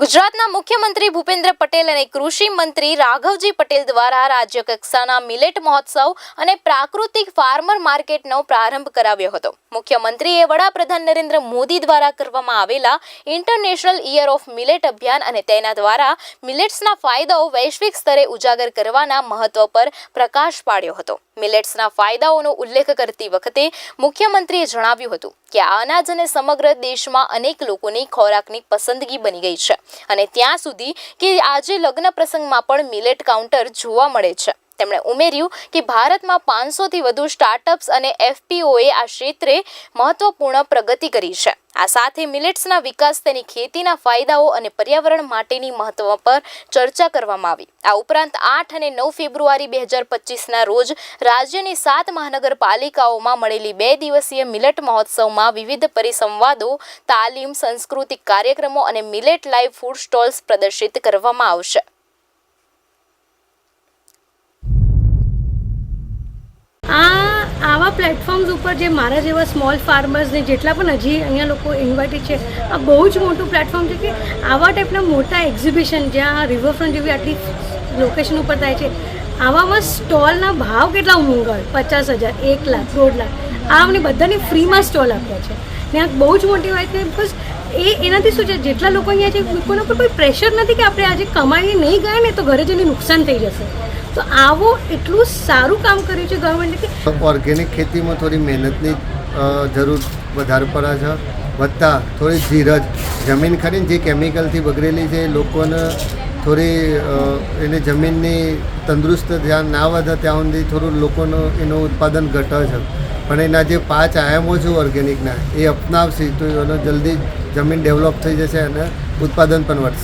ગુજરાતના મુખ્યમંત્રી ભૂપેન્દ્ર પટેલ અને કૃષિ મંત્રી રાઘવજી પટેલ દ્વારા રાજ્ય કક્ષાના મિલેટ મહોત્સવ અને પ્રાકૃતિક ફાર્મર માર્કેટનો પ્રારંભ કરાવ્યો હતો. મુખ્યમંત્રીએ વડાપ્રધાન નરેન્દ્ર મોદી દ્વારા કરવામાં આવેલા ઇન્ટરનેશનલ ઇયર ઓફ મિલેટ અભિયાન અને તેના દ્વારા મિલેટ્સના ફાયદાઓ વૈશ્વિક સ્તરે ઉજાગર કરવાના મહત્વ પર પ્રકાશ પાડ્યો હતો. મિલેટ્સના ફાયદાઓનો ઉલ્લેખ કરતી વખતે મુખ્યમંત્રીએ જણાવ્યું હતું કે આ અનાજ અને સમગ્ર દેશમાં અનેક લોકોની ખોરાકની પસંદગી બની ગઈ છે. અને ત્યાં સુધી કે આજે લગ્ન પ્રસંગમાં પણ મિલેટ કાઉન્ટર જોવા મળે છે. તેમણે ઉમેર્યું કે ભારતમાં પાંચસોથી વધુ સ્ટાર્ટઅપ્સ અને એફપીઓએ આ ક્ષેત્રે મહત્વપૂર્ણ પ્રગતિ કરી છે. આ સાથે મિલેટ્સના વિકાસ, તેની ખેતીના ફાયદાઓ અને પર્યાવરણ માટેની મહત્વ પર ચર્ચા કરવામાં આવી. આ ઉપરાંત આઠ અને નવ ફેબ્રુઆરી બે હજાર પચીસના રોજ રાજ્યની સાત મહાનગરપાલિકાઓમાં મળેલી બે દિવસીય મિલેટ મહોત્સવમાં વિવિધ પરિસંવાદો, તાલીમ, સાંસ્કૃતિક કાર્યક્રમો અને મિલેટ લાઈવ ફૂડ સ્ટોલ્સ પ્રદર્શિત કરવામાં આવશે. આ આવા પ્લેટફોર્મ્સ ઉપર જે મારા જેવા સ્મોલ ફાર્મર્સને જેટલા પણ હજી અહીંયા લોકો ઇન્વાઇટેડ છે, આ બહુ જ મોટું પ્લેટફોર્મ છે કે આવા ટાઈપના મોટા એક્ઝિબિશન જ્યાં રિવરફ્રન્ટ જેવી આટલી લોકેશન ઉપર થાય છે, આવામાં સ્ટોલના ભાવ કેટલા મોંઘા પચાસ હજાર, એક લાખ, દોઢ લાખ. આ અમને બધાને ફ્રીમાં સ્ટોલ આપ્યા છે. ને આ બહુ જ મોટી વાત છે બિકોઝ એ એનાથી શું છે, જેટલા લોકો અહીંયા છે લોકોના પર કોઈ પ્રેશર નથી કે આપણે આજે કમાઈને નહીં ગયા ને તો ઘરે જઈને નુકસાન થઈ જશે. તો આવો એટલું સારું કામ કર્યું છે ગવર્મેન્ટે કે ઓર્ગેનિક ખેતીમાં થોડી મહેનતની જરૂર વધારે પડે છે. વધતા થોડી ધીરજ. જમીન ખરીને જે કેમિકલથી બગડેલી છે લોકોને થોડી એને જમીનની તંદુરસ્ત ધ્યાન ના વધે ત્યાં સુધી થોડું લોકોનું, એનું ઉત્પાદન ઘટે છે. પણ એના જે પાંચ આયામો છે ઓર્ગેનિકના એ અપનાવશે તો એનો જલ્દી જમીન ડેવલપ થઈ જશે અને ઉત્પાદન પણ વધશે.